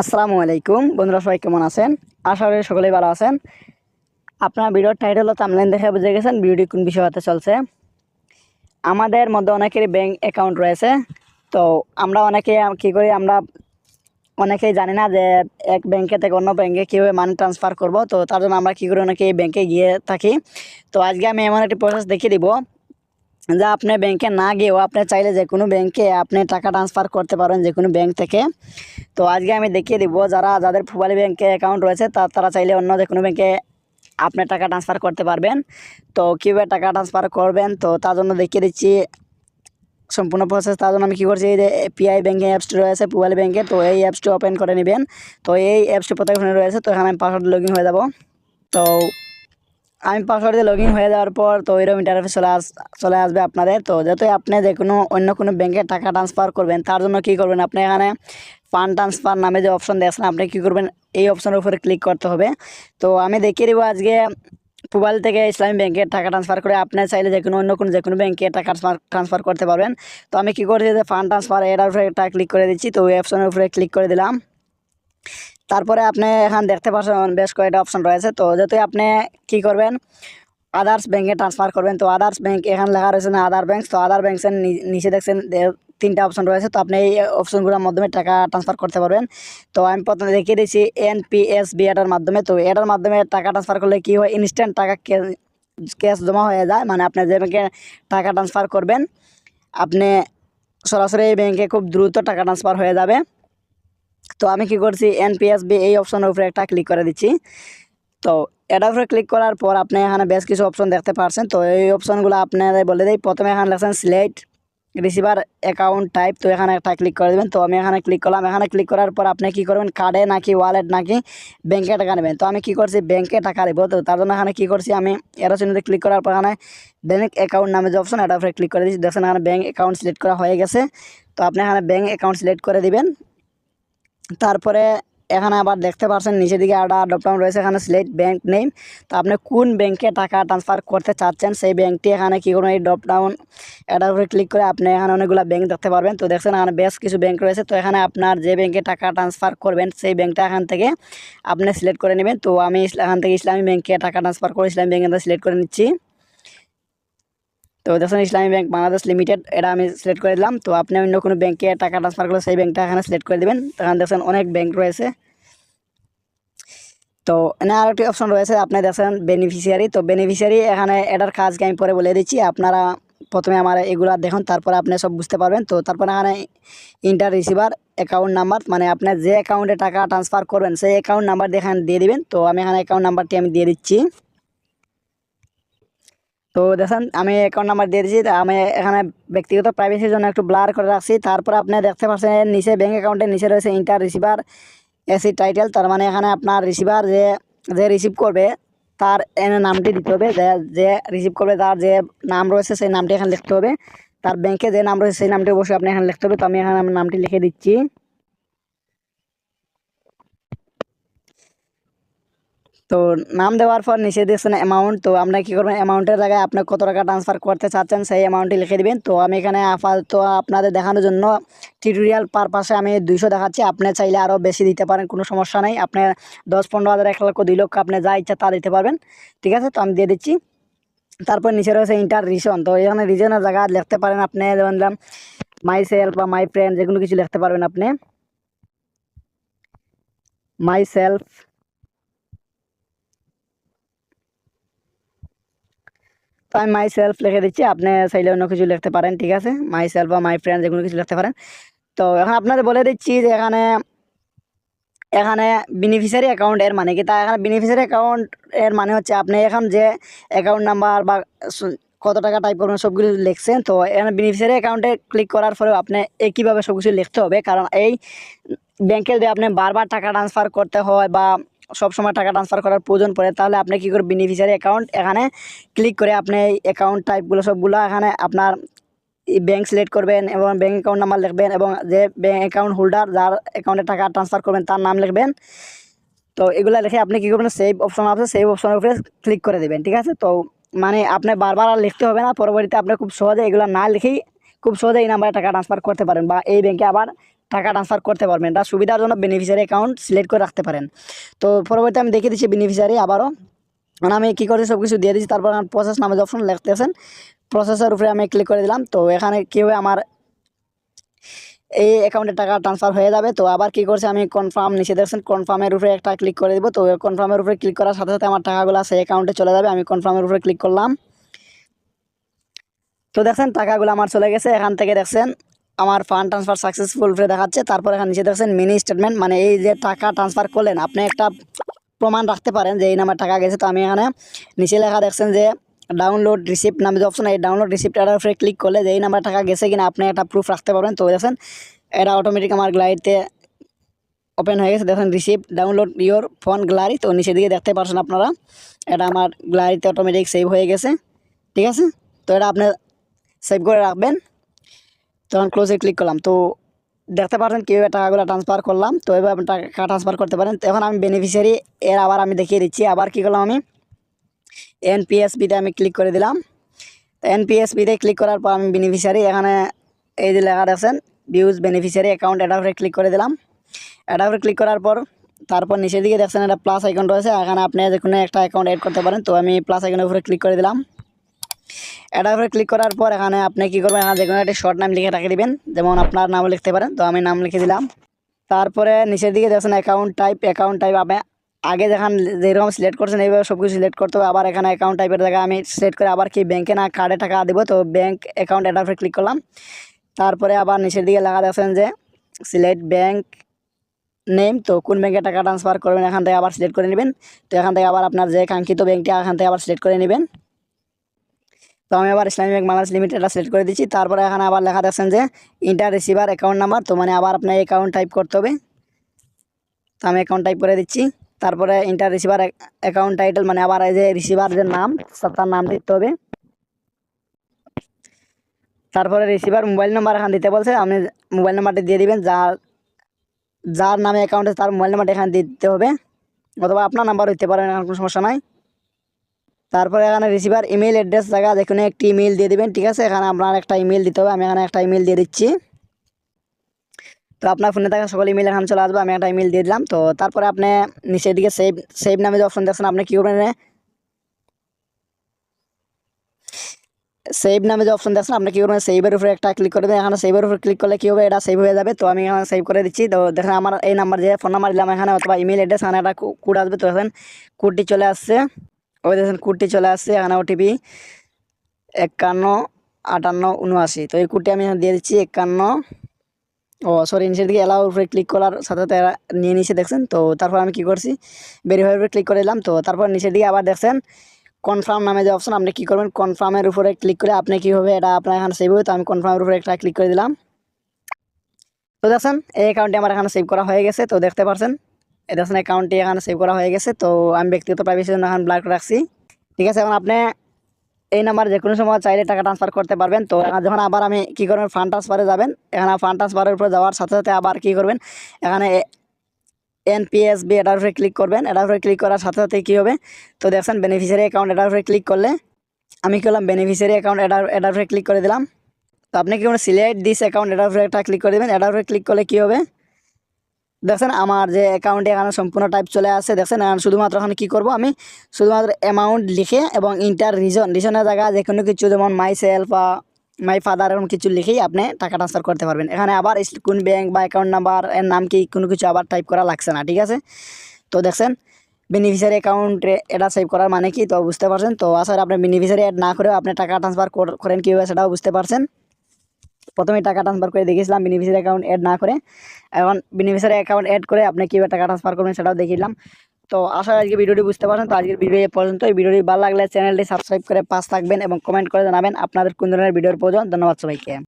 আসসালামু আলাইকুম। বন্ধুরা, সবাই কেমন আছেন? আশা করি সকলেই ভালো আছেন। আপনার ভিডিওর টাইটেল ও থামলাইন দেখে বুঝে গেছেন ভিডিওটি কোন বিষয় হতে চলছে। আমাদের মধ্যে অনেকেরই ব্যাংক অ্যাকাউন্ট রয়েছে। তো আমরা অনেকে, কী করি, আমরা অনেকেই জানি না যে এক ব্যাংকে থেকে অন্য ব্যাংকে কীভাবে মানি ট্রান্সফার করব। তো তার জন্য আমরা কী করি অনেকে এই ব্যাংকে গিয়ে থাকি। তো আজকে আমি এমন একটি প্রসেস দেখিয়ে দিব। যা আপনি ব্যাংকে না গিয়েও আপনি চাইলে যে কোনো ব্যাংকে আপনি টাকা ট্রান্সফার করতে পারেন যে কোনো ব্যাংক থেকে। তো আজকে আমি দেখিয়ে দিব যারা, যাদের ফুবালি ব্যাংকে অ্যাকাউন্ট রয়েছে তারা চাইলে অন্য যে কোনো ব্যাংকে আপনি টাকা ট্রান্সফার করতে পারবেন। তো কীভাবে টাকা ট্রান্সফার করবেন? তো তার জন্য দেখিয়ে দিচ্ছি সম্পূর্ণ প্রসেস তার জন্য আমি কী করছি, এই যে পিআই ব্যাঙ্কিং অ্যাপসটি রয়েছে পুবালি ব্যাংকে তো এই অ্যাপসটি ওপেন করে নেবেন। তো এই অ্যাপসটি প্রত্যেক রয়েছে, তো এখানে আমি পাসওয়ার্ড লগ হয়ে যাব। তো আমি পাসওয়ার্ড দিয়ে লগ ইন হয়ে যাওয়ার পর তো এরকম ইন্টারফেস চলে আস, চলে আসবে আপনাদের। তো যেহেতু আপনি যে কোনো অন্য কোনো ব্যাংকে টাকা ট্রান্সফার করবেন, তার জন্য কী করবেন? আপনি এখানে ফান্ড ট্রান্সফার নামে যে অপশন দেখছেন আপনি কী করবেন? এই অপশনের উপরে ক্লিক করতে হবে। তো আমি দেখিয়ে দেবো আজকে মোবাইল থেকে ইসলামী ব্যাংকে টাকা ট্রান্সফার করে আপনি চাইলে যে কোনো অন্য কোনো যে কোনো ব্যাংকে টাকা ট্রান্সফার ট্রান্সফার করতে পারবেন। তো আমি কী করছি যে ফান্ড ট্রান্সফার এটার উপরে একটা ক্লিক করে দিচ্ছি। তো ওই অপশনের উপরে ক্লিক করে দিলাম। তারপরে আপনি এখান দেখতে পাচ্ছেন, বেশ কয়েকটা অপশন রয়েছে। তো যেহেতু আপনি কী করবেন আদার্স ব্যাংকে ট্রান্সফার করবেন, তো আদার্স ব্যাংক এখানে লেখা রয়েছে না আদার ব্যাংক তো আদার ব্যাংকের নিচে দেখছেন তিনটা অপশন রয়েছে, তো আপনি এই অপশনগুলোর মাধ্যমে টাকা ট্রান্সফার করতে পারবেন। তো আমি প্রথমে দেখিয়ে দিচ্ছি এন এনপিএসবি এটার মাধ্যমে। তো এটার মাধ্যমে টাকা ট্রান্সফার করলে কী হয় ইনস্ট্যান্ট টাকা ক্যাশ জমা হয়ে যায় মানে আপনি যে ব্যাংকে টাকা ট্রান্সফার করবেন, আপনি সরাসরি এই ব্যাংকে খুব দ্রুত টাকা ট্রান্সফার হয়ে যাবে। তো আমি কি করছি এনপিএসবি এই অপশনের উপরে একটা ক্লিক করে দিচ্ছি। তো এটার উপরে ক্লিক করার পর আপনি এখানে বেশ কিছু অপশন দেখতে পারছেন। তো এই অপশনগুলো আপনাদের বলে দিই। প্রথমে এখানে লেখছেন সিলেক্ট রিসিভার অ্যাকাউন্ট টাইপ তো এখানে একটা ক্লিক করে দেবেন। তো আমি এখানে ক্লিক করলাম। এখানে ক্লিক করার পর আপনি কী করবেন? কার্ডে নাকি ওয়ালেট নাকি ব্যাংকে টাকা নেবেন। তো আমি কী করছি? ব্যাংকে টাকা নেব। তো তার জন্য এখানে কী করছি আমি? এর চিহ্নতে ক্লিক করার পর এখানে ব্যাঙ্ক অ্যাকাউন্ট নামে যে অপশন এটার উপরে ক্লিক করে দিচ্ছি। দেখছেন এখানে ব্যাঙ্ক অ্যাকাউন্ট সিলেক্ট করা হয়ে গেছে। তো আপনি এখানে ব্যাঙ্ক অ্যাকাউন্ট সিলেক্ট করে দিবেন। তারপরে এখানে আবার দেখতে পাচ্ছেন নিচের দিকে একটা ডপডাউন রয়েছে, এখানে সিলেক্ট ব্যাংক নেম তো আপনি কোন ব্যাংকে টাকা ট্রান্সফার করতে চাচ্ছেন, সেই ব্যাংকটি এখানে কী করুন এই ডপডাউন এটার উপরে ক্লিক করে আপনি এখানে অনেকগুলো ব্যাংক দেখতে পারবেন। তো দেখছেন, এখানে বেশ কিছু ব্যাংক রয়েছে। তো এখানে আপনার যে ব্যাংকে টাকা ট্রান্সফার করবেন, সেই ব্যাংকটা এখান থেকে আপনি সিলেক্ট করে নেবেন। তো আমি এখান থেকে ইসলামী ব্যাংকে টাকা ট্রান্সফার করে ইসলামী ব্যাংকে সিলেক্ট করে নিচ্ছি। তো দেখছেন, ইসলামী ব্যাংক বাংলাদেশ লিমিটেড, এটা আমি সিলেক্ট করে দিলাম। তো আপনি অন্য কোনো ব্যাংকে টাকা ট্রান্সফার করলে সেই ব্যাংকটা এখানে সিলেক্ট করে দেবেন। তো এখানে দেখছেন, অনেক ব্যাংক রয়েছে। তো এখানে আর একটি অপশন রয়েছে, আপনি দেখছেন বেনিফিশিয়ারি তো বেনিফিশিয়ারি এখানে এটার কাজকে আমি পরে বলে দিচ্ছি। আপনারা প্রথমে আমার এগুলো দেখুন, তারপরে আপনি সব বুঝতে পারবেন। তো তারপরে এখানে ইন্টার রিসিভার অ্যাকাউন্ট নাম্বার মানে আপনি যে অ্যাকাউন্টে টাকা ট্রান্সফার করবেন, সেই অ্যাকাউন্ট নাম্বার দিয়ে এখানে দিয়ে দিবেন। তো আমি এখানে অ্যাকাউন্ট নাম্বারটি আমি দিয়ে দিচ্ছি। তো দেখেন, আমি অ্যাকাউন্ট নাম্বার দিয়ে দিচ্ছি আমি এখানে ব্যক্তিগত প্রাইভেসির জন্য একটু ব্লার করে রাখছি। তারপর আপনি দেখতে পাচ্ছেন, নিচে ব্যাঙ্ক অ্যাকাউন্টের নিচে রয়েছে ইন্টার রিসিভার এসি টাইটেল তার মানে এখানে আপনার রিসিভার যে যে রিসিভ করবে, তার এনে নামটি দিতে হবে, যে যে রিসিভ করবে, তার যে নাম রয়েছে, সেই নামটি এখানে লিখতে হবে। তার ব্যাংকে যে নাম রয়েছে, সেই নামটি অবশ্যই আপনি এখানে লিখতে হবে, তো আমি এখানে নামটি লিখে দিচ্ছি। তো নাম দেওয়ার পর নিচে দিয়েছেন অ্যামাউন্ট তো আপনার কী করবেন অ্যামাউন্টের জায়গায় আপনি কত টাকা ট্রান্সফার করতে চাচ্ছেন সেই অ্যামাউন্টটি লিখে দিবেন। তো আমি এখানে আপাতত আপনাদের দেখানোর জন্য টিউটোরিয়াল পারপাসে আমি দুইশো দেখাচ্ছি। আপনি চাইলে আরও বেশি দিতে পারেন, কোনো সমস্যা নেই। আপনি দশ, পনেরো হাজার, এক লক্ষ, দুই লক্ষ আপনি যা ইচ্ছা তা দিতে পারবেন। ঠিক আছে? তো আমি দিয়ে দিচ্ছি। তারপর নিচে রয়েছে ইন্টার রিজন তো এখানে রিজনের জায়গা লিখতে পারেন আপনি, যেমন মাই সেলফ বা মাই ফ্রেন্ড যে কোনো কিছু লিখতে পারবেন আপনি। মাই সেলফ তো আমি মাই সেলফ লিখে দিচ্ছি। আপনি চাইলে অন্য কিছু লিখতে পারেন, ঠিক আছে? মাই সেলফ বা মাই ফ্রেন্ড যে কোনো কিছু লিখতে পারেন। তো এখন আপনাদের বলে দিচ্ছি যে এখানে এখানে বেনিফিশিয়ারি অ্যাকাউন্ট এর মানে কি? তা এখানে বেনিফিশিয়ারি অ্যাকাউন্ট এর মানে হচ্ছে আপনি এখন যে অ্যাকাউন্ট নাম্বার বা কত টাকা টাইপ করবেন সবগুলো লিখছেন, তো এখানে বেনিফিশিয়ারি অ্যাকাউন্টে ক্লিক করার পরেও আপনি একইভাবে সব কিছু লিখতে হবে? কারণ এই ব্যাংকে যদি আপনি বারবার টাকা ট্রান্সফার করতে হয় বা সব সময় টাকা ট্রান্সফার করার প্রয়োজন পড়ে, তাহলে আপনি কী করে বেনিফিশিয়ারি অ্যাকাউন্ট এখানে ক্লিক করে আপনি এই অ্যাকাউন্ট টাইপগুলো সবগুলো এখানে আপনার ব্যাঙ্ক সিলেক্ট করবেন এবং ব্যাঙ্ক অ্যাকাউন্ট নাম্বার লিখবেন এবং যে ব্যাঙ্ক অ্যাকাউন্ট হোল্ডার যার অ্যাকাউন্টে টাকা ট্রান্সফার করবেন তার নাম লিখবেন। তো এগুলো লিখে আপনি কী করবেন সেভ অপশন আছে সেভ অপশনের উপরে ক্লিক করে দেবেন, ঠিক আছে? তো মানে আপনি বারবার আর লিখতে হবে না, পরবর্তীতে আপনি খুব সহজে এগুলো না লিখেই খুব সহজে এই নাম্বারে টাকা ট্রান্সফার করতে পারেন বা এই ব্যাঙ্কে আবার টাকা ট্রান্সফার করতে পারবেন। তার সুবিধার জন্য বেনিফিশিয়ারি অ্যাকাউন্ট সিলেক্ট করে রাখতে পারেন। তো পরবর্তী আমি দেখিয়ে দিচ্ছি বেনিফিশিয়ারি আবারও। মানে আমি কী করছি সব কিছু দিয়ে দিচ্ছি তারপর আমার প্রসেস নামে অপশন লিখতেছেন প্রসেসের উপরে আমি ক্লিক করে দিলাম। তো এখানে কী হবে, আমার এই অ্যাকাউন্টে টাকা ট্রান্সফার হয়ে যাবে। তো আবার কি করছে, আমি কনফার্ম নিচে দেখছেন কনফার্মের উপরে একটা ক্লিক করে দিব। তো কনফার্মের উপরে ক্লিক করার সাথে সাথে আমার টাকাগুলো সেই অ্যাকাউন্টে চলে যাবে। আমি কনফার্মের উপরে ক্লিক করলাম। তো দেখছেন, টাকাগুলো আমার চলে গেছে। এখান থেকে দেখছেন আমার ফান্ড ট্রান্সফার সাকসেসফুল উপরে দেখাচ্ছে, তারপর এখানে নিচে দেখছেন মিনি স্টেটমেন্ট মানে এই যে টাকা ট্রান্সফার করলেন, আপনি একটা প্রমাণ রাখতে পারেন যে এই নামে টাকা গেছে। তো আমি এখানে নিচে লেখা দেখছেন যে ডাউনলোড রিসিপ্ট নামে যে অপশন এই ডাউনলোড রিসিপ্টটার উপরে ক্লিক করলে যে এই নাম্বার টাকা গেছে কিনা আপনি একটা প্রুফ রাখতে পারবেন। তো দেখেন এটা অটোমেটিক আমার গ্লাইডতে ওপেন হয়ে গেছে। দেখেন receipt download your phone gallery তো নিচে দিকে দেখতে পারছেন আপনারা, এটা আমার গ্যালারিতে অটোমেটিক সেভ হয়ে গেছে। ঠিক আছে? তো এটা আপনি সেভ করে রাখবেন। তখন ক্লোজে ক্লিক করলাম। তো দেখতে পাচ্ছেন কীভাবে টাকাগুলো ট্রান্সফার করলাম। তো এভাবে আপনি টাকা ট্রান্সফার করতে পারেন। এখন আমি বেনিফিশিয়ারি এর আবার আমি দেখিয়ে দিচ্ছি। আবার কী করলাম আমি? এনপিএসবিতে আমি ক্লিক করে দিলাম। তো এনপিএসবিতে ক্লিক করার পর আমি বেনিফিশিয়ারি এখানে এই যে লেখা দেখছেন ভিউজ বেনিফিশিয়ারি অ্যাকাউন্ট উপরে ক্লিক করে দিলাম। উপরে ক্লিক করার পর, তারপর নিচের দিকে দেখছেন একটা প্লাস অ্যাকাউন্ট রয়েছে। এখানে আপনি যে কোনো একটা অ্যাকাউন্ট অ্যাড করতে পারেন। তো আমি প্লাস অ্যাকাউন্টের উপরে ক্লিক করে দিলাম। এটার উপরে ক্লিক করার পর এখানে আপনি কী করবেন? এখানে কোনো একটা শর্ট নাম লিখে রাখে দিবেন। যেমন আপনার নাম লিখতে পারেন। তো আমি নাম লিখে দিলাম। তারপরে নিচের দিকে দেখছেন অ্যাকাউন্ট টাইপ অ্যাকাউন্ট টাইপ আপনি আগে যেখান যেরকম সিলেক্ট করছেন, এইভাবে সব কিছু সিলেক্ট করতে হবে। আবার এখানে অ্যাকাউন্ট টাইপের জায়গায় আমি সিলেক্ট করে আবার কি ব্যাংকে না কার্ডে টাকা দেবো, তো ব্যাংক অ্যাকাউন্ট এটার উপরে ক্লিক করলাম। তারপরে আবার নিচের দিকে লেখা দেখছেন যে সিলেক্ট ব্যাংক নেম তো কোন ব্যাংকে টাকা ট্রান্সফার করবেন, এখান থেকে আবার সিলেক্ট করে নেবেন। তো এখান থেকে আবার আপনার যে কাঙ্ক্ষিত ব্যাংকটি এখান থেকে আবার সিলেক্ট করে নেবেন। তো আমি আবার ইসলামী ব্যাংক বাংলাদেশ লিমিটেড এটা সিলেক্ট করে দিচ্ছি তারপরে এখানে আবার লেখা দেখছেন যে ইন্টার রিসিভার অ্যাকাউন্ট নাম্বার তো মানে আবার আপনার অ্যাকাউন্ট টাইপ করতে হবে। তো আমি অ্যাকাউন্ট টাইপ করে দিচ্ছি। তারপরে ইন্টার রিসিভার অ্যাকাউন্ট টাইটেল মানে আবার এই যে রিসিভার যে নাম তার নাম দিতে হবে। তারপরে রিসিভার মোবাইল নাম্বার এখানে দিতে বলছে, আপনি মোবাইল নাম্বারটা দিয়ে দিবেন। যার যার নামে অ্যাকাউন্ট আছে, তার মোবাইল নাম্বারটা এখানে দিতে হবে। অথবা আপনার নাম্বার হইতে পারেন এখানে কোনো সমস্যা নাই। তারপরে এখানে রিসিভার ইমেল অ্যাড্রেস জায়গা কোনো একটি ইমেল দিয়ে দিবেন, ঠিক আছে? এখানে আপনার একটা ইমেল দিতে হবে, আমি এখানে একটা ইমেল দিয়ে দিচ্ছি। তো আপনার ফোনে থাকা সকল ইমেল এখানে চলে আসবে, আমি একটা ইমেল দিয়ে দিলাম। তো তারপরে আপনি নিচের দিকে সেভ সেভ নামে যে অপশন দেখছেন, আপনি কী করবেন সেভ নামে যে অপশন দেখছেন, আপনি কী করবেন? সেভের উপরে একটা ক্লিক করে দেবেন এখানে সেভের উপরে ক্লিক করলে কী হবে? এটা সেভ হয়ে যাবে। তো আমি এখানে সেভ করে দিচ্ছি। তো দেখেন, আমার এই নাম্বার যে ফোন নাম্বার দিলাম এখানে, অথবা ইমেল অ্যাড্রেস এখানে একটা কোড আসবে। তো এখন কোডটি চলে আসছে। ওই দেখেন কোডটি চলে আসছে এখানে ওটিপি একান্ন, আটান্ন উনআশি তো এই কোডটি আমি দিয়ে দিচ্ছি একান্ন। ও সরি নিচের দিকে অ্যালাউ উপরে ক্লিক করার সাথে সাথে নিয়ে নিচে দেখছেন? তো তারপর আমি কি করছি? ভেরিফাই উপরে ক্লিক করে দিলাম, তো তারপর নিচের দিকে আবার দেখছেন কনফার্ম নামে যে অপশন আপনি কী করবেন? কনফার্মের উপরে ক্লিক করে আপনি কী হবে? এটা আপনার এখানে সেভ হবে, তো আমি কনফার্মের উপরে একটা ক্লিক করে দিলাম। তো দেখছেন, এই অ্যাকাউন্টটি আমার এখানে সেভ করা হয়ে গেছে, তো দেখতে পারছেন? দেখছেন অ্যাকাউন্টটি এখানে সেভ করা হয়ে গেছে, তো আমি ব্যক্তিগত প্রাইভেসির জন্য এখন ব্ল্যাক রাখছি। ঠিক আছে, এখন আপনি এই নাম্বার যে কোনো সময় চাইলে টাকা ট্রান্সফার করতে পারবেন। তো যখন আবার আমি কী করবেন ফান্ড ট্রান্সফারে যাবেন। এখানে ফান্ড ট্রান্সফারের উপরে যাওয়ার সাথে সাথে আবার কী করবেন, এখানে এনপিএসবি এটার উপরে ক্লিক করবেন। এটার উপরে ক্লিক করার সাথে সাথে কী হবে, তো দেখছেন বেনিফিশিয়ারি অ্যাকাউন্ট এটার উপরে ক্লিক করলে আমি কী করলাম বেনিফিশিয়ারি অ্যাকাউন্ট এটার এটার উপরে ক্লিক করে দিলাম। তো আপনি কী করবেন সিলেক্ট দিস অ্যাকাউন্ট এটার উপরে একটা ক্লিক করে দেবেন। এটার উপরে ক্লিক করলে কী হবে দেখছেন, আমার যে অ্যাকাউন্টে এখানে সম্পূর্ণ টাইপ চলে আসছে, দেখছেন শুধুমাত্র এখানে কী করব আমি? শুধুমাত্র অ্যামাউন্ট লিখে এবং ইন্টার রিজন রিজনের জায়গায় যে কোনো কিছু, যেমন মাই সেলফ বা মাই ফাদার এরকম কিছু লিখেই আপনি টাকা ট্রান্সফার করতে পারবেন। এখানে আবার কোন ব্যাংক বা অ্যাকাউন্ট নাম্বার এর নাম কি, কোনো কিছু আবার টাইপ করা লাগছে না, ঠিক আছে? তো দেখছেন বেনিফিশিয়ারি অ্যাকাউন্টে এটা সেভ করার মানে কি? তো বুঝতে পারছেন? তো আসলে আপনি বেনিফিশিয়ারি অ্যাড না করেও আপনি টাকা ট্রান্সফার করেন কীভাবে সেটাও বুঝতে পারছেন। প্রথমে টাকা ট্রান্সফার করে দেখিয়েছিলাম বেনিফিসিয়ারি অ্যাকাউন্ট অ্যাড না করে। এখন বেনিফিশিয়ারি অ্যাকাউন্ট অ্যাড করে আপনি কীভাবে টাকা ট্রান্সফার করবেন সেটাও দেখিলাম। তো আশা আজকে ভিডিওটি বুঝতে পারছেন। তো আজকের ভিডিও এ পর্যন্ত। এই ভিডিওটি ভালো লাগলে চ্যানেলটি সাবস্ক্রাইব করে পাশ থাকবেন এবং কমেন্ট করে জানাবেন আপনাদের কোন ধরনের ভিডিওর প্রয়োজন। ধন্যবাদ সবাইকে।